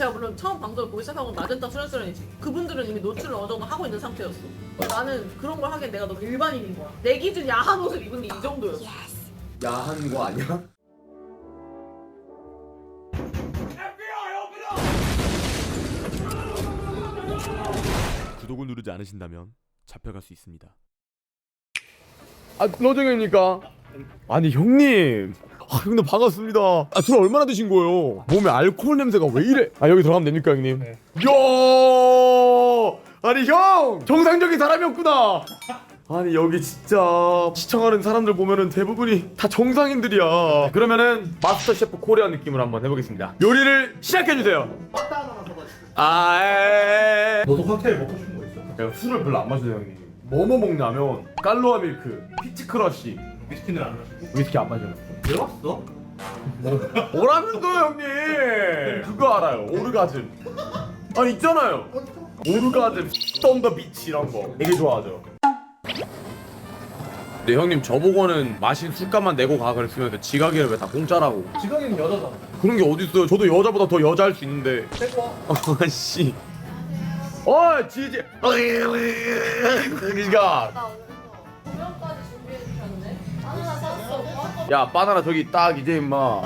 제가 물론 처음 방송을 보기 시작하고 나젠타 수련수련이지 그분들은 이미 노출을 어느 정도 하고 있는 상태였어. 나는 그런 걸 하기엔 내가 너무 일반인인 거야. 내 기준 야한 옷을 입은 게 이 정도였어. 야한 거 아니야? 구독을 누르지 않으신다면 잡혀갈 수 있습니다. 아 러정입니까? 아니 형님 아 형님 반갑습니다. 아 술 얼마나 드신 거예요? 몸에 알코올 냄새가 왜 이래? 아 여기 들어가면 됩니까 형님? 야! 아니 형! 정상적인 사람이었구나! 아니 여기 진짜 시청하는 사람들 보면은 대부분이 다 정상인들이야. 그러면은 마스터 셰프 코리아 느낌으로 한번 해보겠습니다. 요리를 시작해 주세요. 아 에에에. 너도 칵테일 먹고 싶은 거 있어? 내가 술을 별로 안 마셔요 형님. 뭐뭐 먹냐면 깔로아 밀크, 피치 크러쉬. 위스키는 안 마시고 위스키 안 마셔요 왜 왔어? 뭐라면서 형님 그거 알아요 오르가즘 아 있잖아요 오르가즘 썬더 비치 이런 거 되게 좋아하죠 근데 형님 저보고는 마신 술값만 내고 가 그랬으면 지각이를 왜 다 공짜라고 지강이는 여자잖아 그런 게 어딨어요 저도 여자보다 더 여자할 수 있는데 빼고 와 아씨 어 지지 그니까 나 오늘 야 바나나 저기 딱 이제 임마.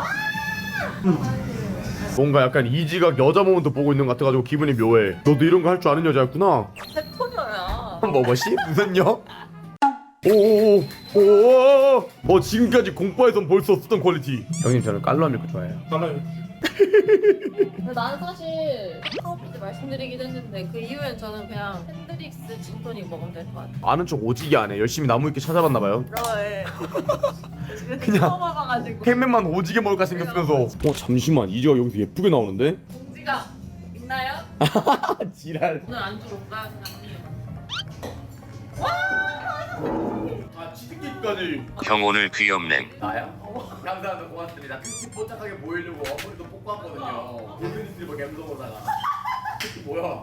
뭔가 약간 이지각 여자 모먼트 보고 있는 것 같아가지고 기분이 묘해. 너도 이런 거 할 줄 아는 여자였구나. 세토녀야 뭐 뭐시? 무슨요? 오오오오 어 지금까지 공부에선 볼 수 없었던 퀄리티. 형님 저는 깔로아 밀크 좋아해요. 나는 근데 나는 사실 때 말씀드리긴 했는데 그 이후엔 저는 그냥 핸드릭스 진토닉 먹으면 될 것 같아요 아는 척 오지게 안 해 열심히 나무 위키 찾아봤나 봐요 그래 지금 그냥 처음 와가지고 햄맨만 오지게 먹을까 생겼으면서 어 잠시만 이지가 여기서 예쁘게 나오는데? 공지가 있나요? 지랄 오늘 안주 올까요 사장님? 아 치즈케이크까지 형 오늘 귀엽네. 나야? 감사합니다. 고맙습니다. 특히 뽀짝하게 보이려고 어머니도 뽑고 왔거든요. 골든리트리버 갬성으로다가. 특히 뭐야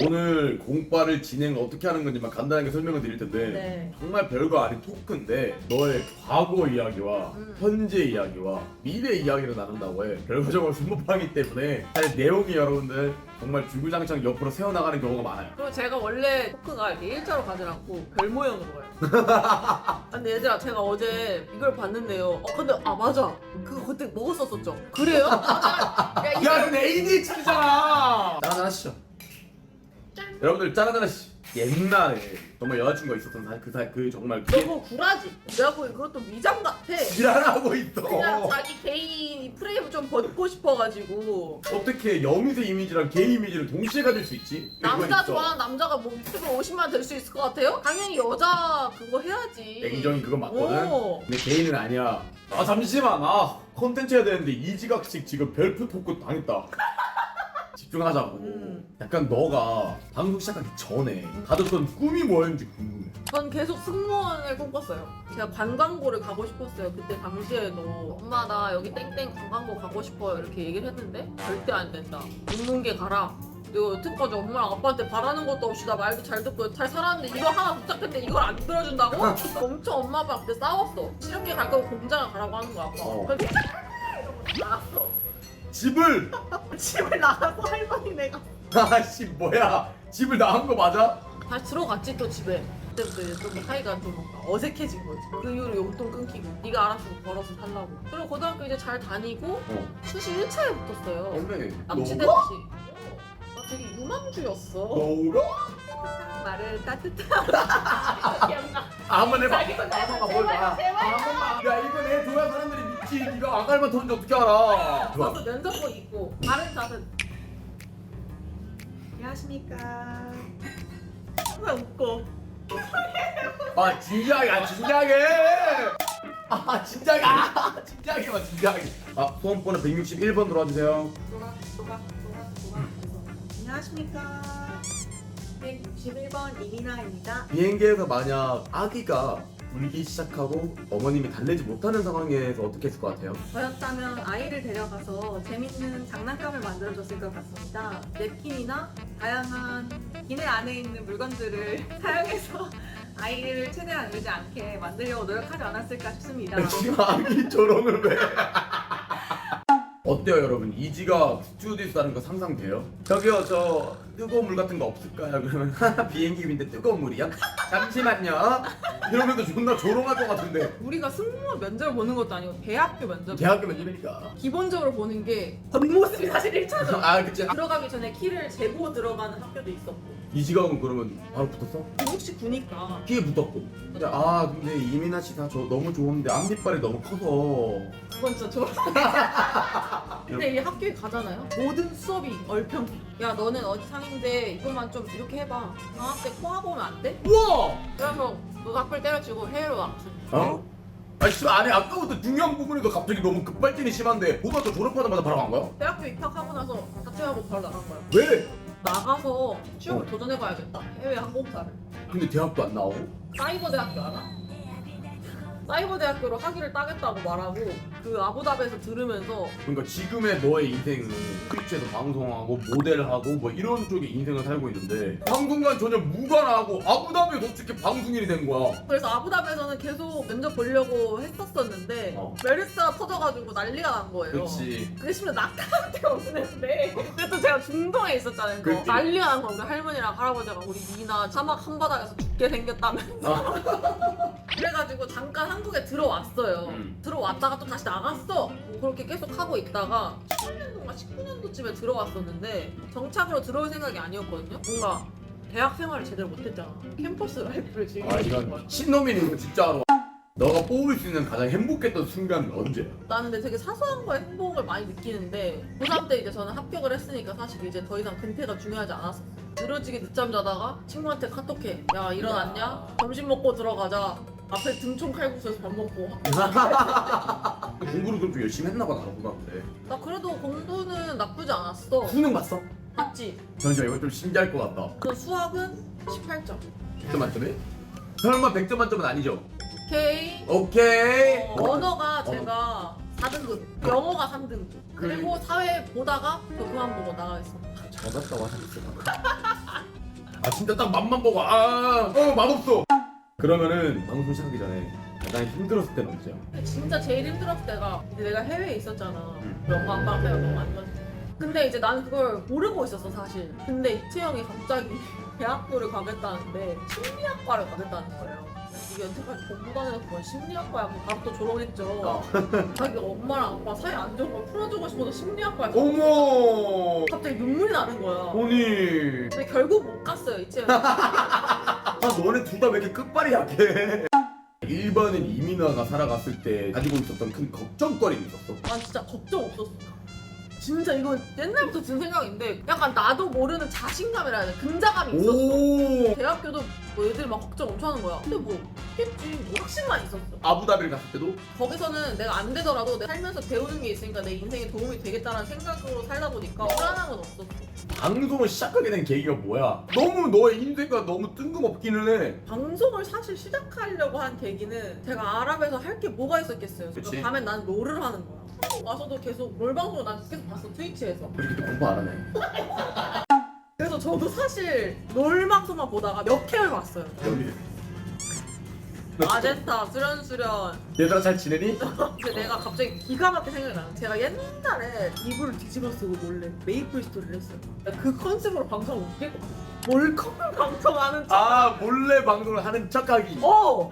오늘 공과를 진행 어떻게 하는 건지만 간단하게 설명을 드릴 텐데 네. 정말 별거 아닌 토크인데 너의 과거 이야기와 음. 현재 이야기와 미래 이야기를 나눈다고 해 결과적으로 스무팡이기 때문에 사실 내용이 여러분들 정말 주구장창 옆으로 세워나가는 경우가 많아요 그리고 제가 원래 토크가 이렇게 일자로 가지 않고 별 모양으로 가요. 근데 얘들아 제가 어제 이걸 봤는데요. 어 근데 아 맞아. 그거 그때 먹었었었죠. 그래요? 야, 이거 야, 넌 ADHD잖아. 짠 하시죠. 여러분들 짠 하시. 옛날에 정말 여자친구가 있었던 사- 그, 사, 그 정말 그 너무 구라지. 내가 보기 그것도 미장 같아. 지랄하고 있어. 그냥 자기 개인 이 프레임을 좀 벗고 싶어가지고 어떻게 여미새 이미지랑 게이 이미지를 동시에 가질 수 있지? 남자 그건 있어. 좋아하는 남자가 뭐 유튜브 50만 될 수 있을 것 같아요? 당연히 여자 그거 해야지. 냉정히 그건 맞거든. 오. 근데 개인은 아니야. 아 잠시만. 아 컨텐츠 해야 되는데 이지각식 지금 별표 토크 당했다. 집중하자고. 음. 약간 너가 방송 시작하기 전에 가졌던 꿈이 뭐였는지 궁금해. 전 계속 승무원을 꿈꿨어요. 제가 관광고를 가고 싶었어요. 그때 당시에도 엄마 나 여기 땡땡 관광고 가고 싶어요 이렇게 얘기를 했는데 절대 안 된다. 인문계 가라. 이거 여태까지 엄마랑 아빠한테 바라는 것도 없이 나 말도 잘 듣고 잘 살았는데 이거 하나 부탁했는데 이걸 안 들어준다고? 엄청 엄마 아빠 그때 싸웠어. 실업계 갈 거면 공장을 가라고 하는 거야. 아빠. 어. 그래서 나갔어. 집을 집을 나가서 할머니 내가 아씨 뭐야 집을 나간 거 맞아? 다시 들어갔지 또 집에. 그때부터 이제 좀 사이가 좀 어색해진 거지. 그 이후로 용돈 끊기고 네가 알아서 벌어서 살라고. 그리고 고등학교 이제 잘 다니고 어 수시 1차에 붙었어요. 원래 남치대 너가? 되게 유망주였어. 너가? 말을 따뜻한. 아, 해봐 자기도 아, 한번 제발, 보여봐 제발. 아, 한 번만 야 이거 내 좋아하는 사람들이 믿지 네가 안 갈면 더는지 어떻게 알아 좋아 저도 면접복 입고 다른 자세 안녕하십니까. 왜 웃고. 아 진지하게 아 진지하게 아 진지하게 아 진지하게 봐 진지하게 아 소원번호 161번 들어와 주세요 조각, 조각, 조각, 조각. 안녕하십니까. 161번 이민아입니다. 비행기에서 만약 아기가 울기 시작하고 어머님이 달래지 못하는 상황에서 어떻게 했을 것 같아요? 저였다면 아이를 데려가서 재밌는 장난감을 만들어줬을 것 같습니다. 냅킨이나 다양한 기내 안에 있는 물건들을 사용해서 아이를 최대한 울지 않게 만들려고 노력하지 않았을까 싶습니다. 지금 아기 저런을 왜 어때요 여러분? 이지가 스튜디오에서 하는 거 상상돼요? 저기요 저 뜨거운 물 같은 거 없을까요? 그러면 비행기인데 뜨거운 물이요? 잠시만요 이러면서 존나 조롱할 것 같은데 우리가 승무원 면접을 보는 것도 아니고 대학교 면접. 대학교 면접이니까 기본적으로 보는 게 겉모습이 사실 1차죠. 아 그치 들어가기 전에 키를 재고 들어가는 학교도 있었고 이지가 오면 그러면 바로 붙었어? 혹시 구니까 키에 붙었고 근데 아 근데 이민아 씨다 너무 좋은데 앞니빨이 너무 커서 그건 진짜 졸업. 근데 이 학교에 가잖아요. 모든 수업이 얼평. 야 너는 어디 상인데 이것만 좀 이렇게 해봐. 방학 때 코하고 오면 안 돼? 우와! 그래서 그 학교를 때려치고 해외로 나갔어. 어? 아니 씨 아니 아까부터 중요한 부분에도 갑자기 너무 급발진이 심한데 또 졸업하자마자 바로 간 거야? 대학교 입학하고 나서 자퇴하고 바로 나간 거야. 왜? 나가서 취업을 어. 도전해봐야겠다. 해외 항공사를. 근데 대학도 안 나오고? 사이버 대학교 알아? 사이버 대학교로 학위를 따겠다고 말하고 그 아부다비에서 들으면서 그러니까 지금의 너의 인생은 트위치에서 방송하고 모델하고 뭐 이런 쪽의 인생을 살고 있는데 방송과 전혀 무관하고 아부다비에 솔직히 방송인이 된 거야 그래서 아부다비에서는 계속 면접 보려고 했었었는데 어. 메르스가 터져가지고 난리가 난 거예요. 그렇지 그게 심지어 낙하한테 없는데 그래도 제가 중동에 있었잖아요. 그거. 그치. 난리가 난 거예요. 우리 할머니랑 할아버지가 우리 미나 사막 한바닥에서 죽게 생겼다면서 그래가지고 잠깐 한국에 들어왔어요. 음. 들어왔다가 또 다시 나갔어. 뭐 그렇게 계속 하고 있다가 18년도인가 19년도쯤에 들어왔었는데 정착으로 들어올 생각이 아니었거든요. 뭔가 대학 생활을 제대로 못했잖아. 캠퍼스 라이프를 즐기고 아 싶은 이건 거야. 신놈이니 이거 진짜로 너가 뽑을 수 있는 가장 행복했던 순간은 언제야? 나는 근데 되게 사소한 거에 행복을 많이 느끼는데 고3 때 이제 저는 합격을 했으니까 사실 이제 더 이상 근태가 중요하지 않았어. 늘어지게 늦잠 자다가 친구한테 카톡해. 야 일어났냐? 점심 먹고 들어가자. 앞에 등촌 칼국수에서 밥 먹고. 공부를 그럼 좀 열심히 했나 봐 나보다 그래 나 그래도 공부는 나쁘지 않았어. 수능 봤어? 맞지? 잠시만 이거 좀 신기할 것 같다 그 수학은 18점. 100점 만점에? 설마 100점 만점은 아니죠? 오케이. 오케이 어, 언어가 제가 4등급, 영어가 3등급. 그리고 사회 보다가 저 그만 보고 나가겠어. 잘 봤다 와사비스 아 진짜 딱 맛만 보고 아어 맛없어 그러면은 방송 시작하기 전에 가장 힘들었을 때는 언제야? 진짜 제일 힘들었을 때가 이제 내가 해외에 있었잖아. 응. 영어 안 방패가 너무 안 맞지. 근데 이제 나는 그걸 모르고 있었어 사실. 근데 이채영이 갑자기 대학교를 가겠다는데 심리학과를 가겠다는 거예요. 이게 여태까지 공부단에서 뭐 심리학과야 그럼 바로 또 졸업했죠. 자기 엄마랑 아빠 사이 안 좋은 걸 풀어주고 싶어서 심리학과에 가. 어머 갑자기 눈물이 나는 거야. 아니 근데 결국 못 갔어요 이채영이. 아 너네 둘 다 왜 이렇게 끝발이 약해 일반인 이민아가 살아갔을 때 가지고 있었던 큰 걱정거리는 있었어 난 진짜 걱정 없었어. 진짜 이건 옛날부터 든 생각인데 약간 나도 모르는 자신감이라 해야 돼. 근자감이 있었어. 오 대학교도 뭐 애들 막 걱정 엄청 하는 거야. 근데 뭐 했지. 뭐 확신만 있었어. 아부다비를 갔을 때도 거기서는 내가 안 되더라도 내가 살면서 배우는 게 있으니까 내 인생에 도움이 되겠다는 생각으로 살다 보니까 불안한 건 없었어. 방송을 시작하게 된 계기가 뭐야? 너무 너의 인생과 너무 뜬금없기는 해 방송을 사실 시작하려고 한 계기는 제가 아랍에서 할 게 뭐가 있었겠어요. 그치. 밤엔 난 롤을 하는 거야. 와서도 계속 롤 방송을 난 계속 봤어 트위치에서. 우리 그때 공부 안 하네 그래서 저도 사실 롤 방송만 보다가 몇 회를 봤어요. 여기 아제타 수련수련. 얘들아 잘 지내니? 근데 내가 갑자기 기가 막히게 생각이 나는 제가 옛날에 이불을 뒤집어 쓰고 몰래 메이플 스토리를 했어요. 그 컨셉으로 방송을 웃길 것 같아. 몰컴 방송하는 척. 아 몰래 방송을 하는 척하기 어!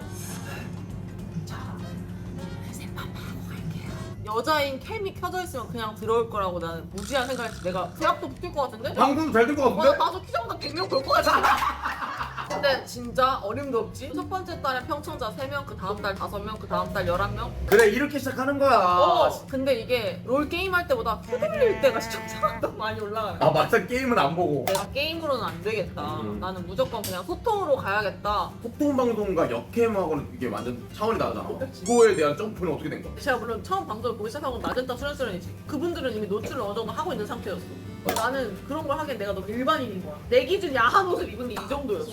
여자인 캠이 켜져 있으면 그냥 들어올 거라고 나는 무지한 생각했어. 내가 대학도 붙을 것 같은데? 방송도 잘될것 어, 같은데? 나서 키자마자 100명 볼것 같아. 근데 진짜 어림도 없지. 첫 번째 달에 평청자 3명, 그 다음 달 5명, 그 다음 달 11명. 그래 이렇게 시작하는 거야 어, 근데 이게 롤 게임 할 때보다 후돌릴 때가 시청자가 더 많이 올라가요. 아 막상 게임은 안 보고 내가 게임으로는 안 되겠다. 음. 나는 무조건 그냥 소통으로 가야겠다. 소통 방송과 역캠하고는 이게 완전 차원이 다르잖아 그치. 그거에 대한 점프는 어떻게 된 거야? 제가 물론 처음 방송을 보기 시작하고 나젠다 수련수련이지. 그분들은 이미 노출을 어느 정도 하고 있는 상태였어. 나는 그런 걸 하기엔 내가 너무 일반인인 거야. 내 기준 야한 옷을 입은 게 이 정도였어.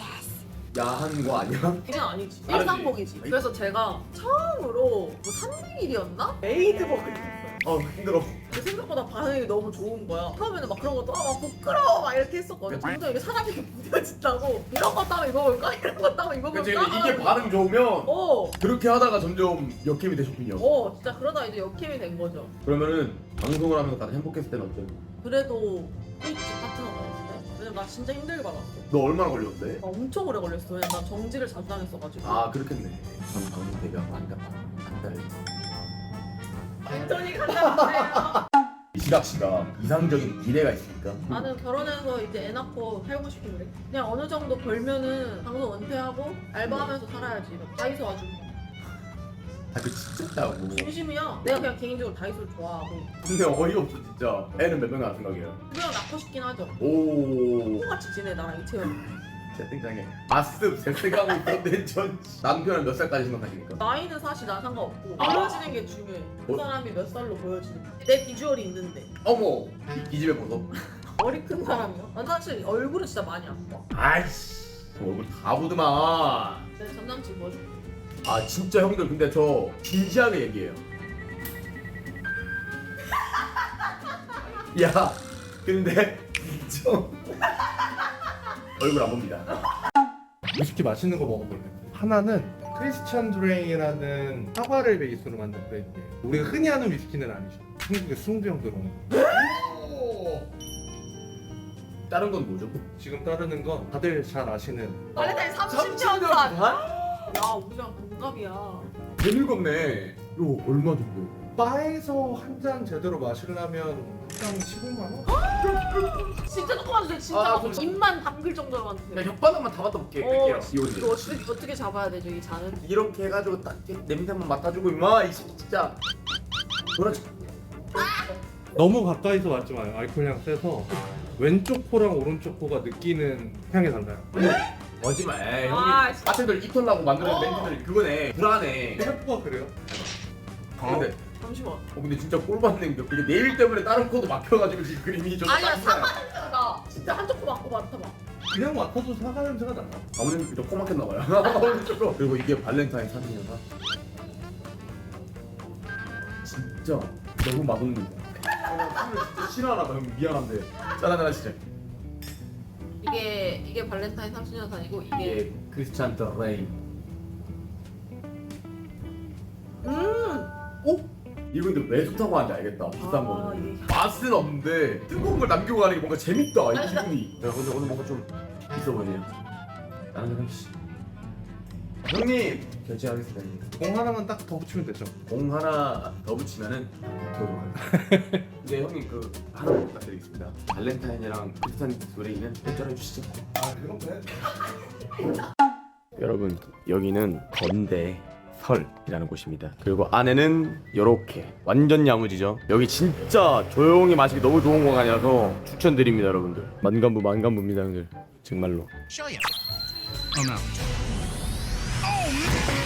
야한 거 아니야? 이건 아니지. 다르지. 일상복이지. 그래서 제가 처음으로 뭐 300일이었나? 메이드복을 입었어요. 어 힘들어 근데 생각보다 반응이 너무 좋은 거야. 처음에는 막 그런 것도 아, 막 부끄러워 막 이렇게 했었거든. 점점 이게 사람이 이렇게 부딪힌다고 이런 거 따면 입어볼까? 이런 거 따면 입어볼까? 그치 이게 반응 좋으면 어, 그렇게 하다가 점점 역캠이 되셨군요 어, 진짜 그러다 이제 역캠이 된 거죠. 그러면은 방송을 하면서 가장 행복했을 때는 언제? 그래도 왜냐면 나 진짜 힘들게 받았어. 너 얼마나 걸렸는데? 나 엄청 오래 걸렸어. 왜냐면 나 정지를 자주 당했어가지고. 아 그렇겠네 전 방송 데뷔하고 한달 한달 완전히 간다. 시각 씨가 이상적인 미래가 있습니까? 나는 결혼해서 이제 애 낳고 살고 싶은데 그냥 어느 정도 벌면은 방송 은퇴하고 알바하면서 살아야지 다이소 아주 아그 진짜다고. 진심이야 내가 그냥 개인적으로 다이소를 좋아하고. 근데 어이없어 진짜. 애는 몇 명 낳을 생각이에요? 그냥 낳고 싶긴 하죠. 오. 똑같이 지내 나랑 이채연 채팅창에 아습 색색하고 있던데 전. 남편은 몇 살까지 생각하십니까? 나이는 사실 나 상관없고 아. 보여지는 게 중요해. 그 어? 사람이 몇 살로 보여지는지 내 비주얼이 있는데. 어머! 이, 이 집에 보소 머리 큰 사람이요? 난 사실 얼굴은 진짜 많이 안 봐. 아이씨 얼굴 다 보드만. 내 전남친 보여줄게 아 진짜 형들 근데 저 진지하게 얘기해요 야 근데 좀 얼굴 안 봅니다 위스키 맛있는 거 먹어볼래. 하나는 크리스천 드레이라는 사과를 베이스로 만든 브랜드예요. 우리가 흔히 하는 위스키는 아니죠. 한국의 승병 들어온. 다른 건 뭐죠? 지금 따르는 건 다들 잘 아시는 발렌타인 30년 산! 야 우리랑 동갑이야 재밌겠네 이거 얼마 정도? 바에서 한 잔 제대로 마시려면 한 15만 원? 진짜 조그만 주세요 진짜 아, 막 좀- 입만 담글 정도로만 그냥 주세요 혓바닥만 다 갖다 볼게 어, 이거 이거 어떻게, 어떻게 잡아야 되죠 이 잔은? 이렇게 해가지고 딱 이렇게 냄새만 맡아주고 임마 이 새끼 진짜 그렇지 너무 가까이서 맞지 마요. 알코올 향 세서 왼쪽 코랑 오른쪽 코가 느끼는 향이 달라요. 거짓말. 에이, 아, 형님 바텐더를 입털라고 만드는 어. 멘트들 그거네. 불안해. 셰프가 그래요? 근데 잠시만. 어 근데 진짜 꼴 받는 게 그게 내일 때문에 다른 코도 막혀가지고 지금 그림이 좀 아니야. 사과 냄새가 나. 진짜 한쪽 코 맞고 맡아봐 그냥 맡아도 사과 냄새가 나요. 아무튼 저코 막혔나 봐요. 오른쪽으로. 그리고 이게 발렌타인 사진이어서 진짜 너무 맛없는 거야. 어, 진짜 싫어하나 봐 형 미안한데. 짠하나 진짜 이게 이게 발렌타인 30년 산이고 이게 이게 크리스찬 드레인 음! 어? 이거 근데 왜 좋다고 하는지 알겠다. 비싼 아, 거는. 이게- 맛은 없는데 뜨거운 걸 남기고 가는 게 뭔가 재밌다 이 기분이. 야 근데 오늘 뭔가 좀 있어 보이네요. 나는 그냥 씨 형님 결제하겠습니다 형님. 공 하나만 딱 더 붙이면 되죠. 공 하나 더 붙이면은 하겠습니다 근데 형님 그 하나 부탁드리겠습니다 발렌타인이랑 크리스찬 드레이는 결제해 주시죠 아 그런데? 여러분 여기는 건대 설이라는 곳입니다. 그리고 안에는 이렇게 완전 야무지죠. 여기 진짜 조용히 마시기 너무 좋은 공간이라서 추천드립니다, 여러분들. 만감부 만감부입니다, 형들. 정말로. Show you. Oh, man.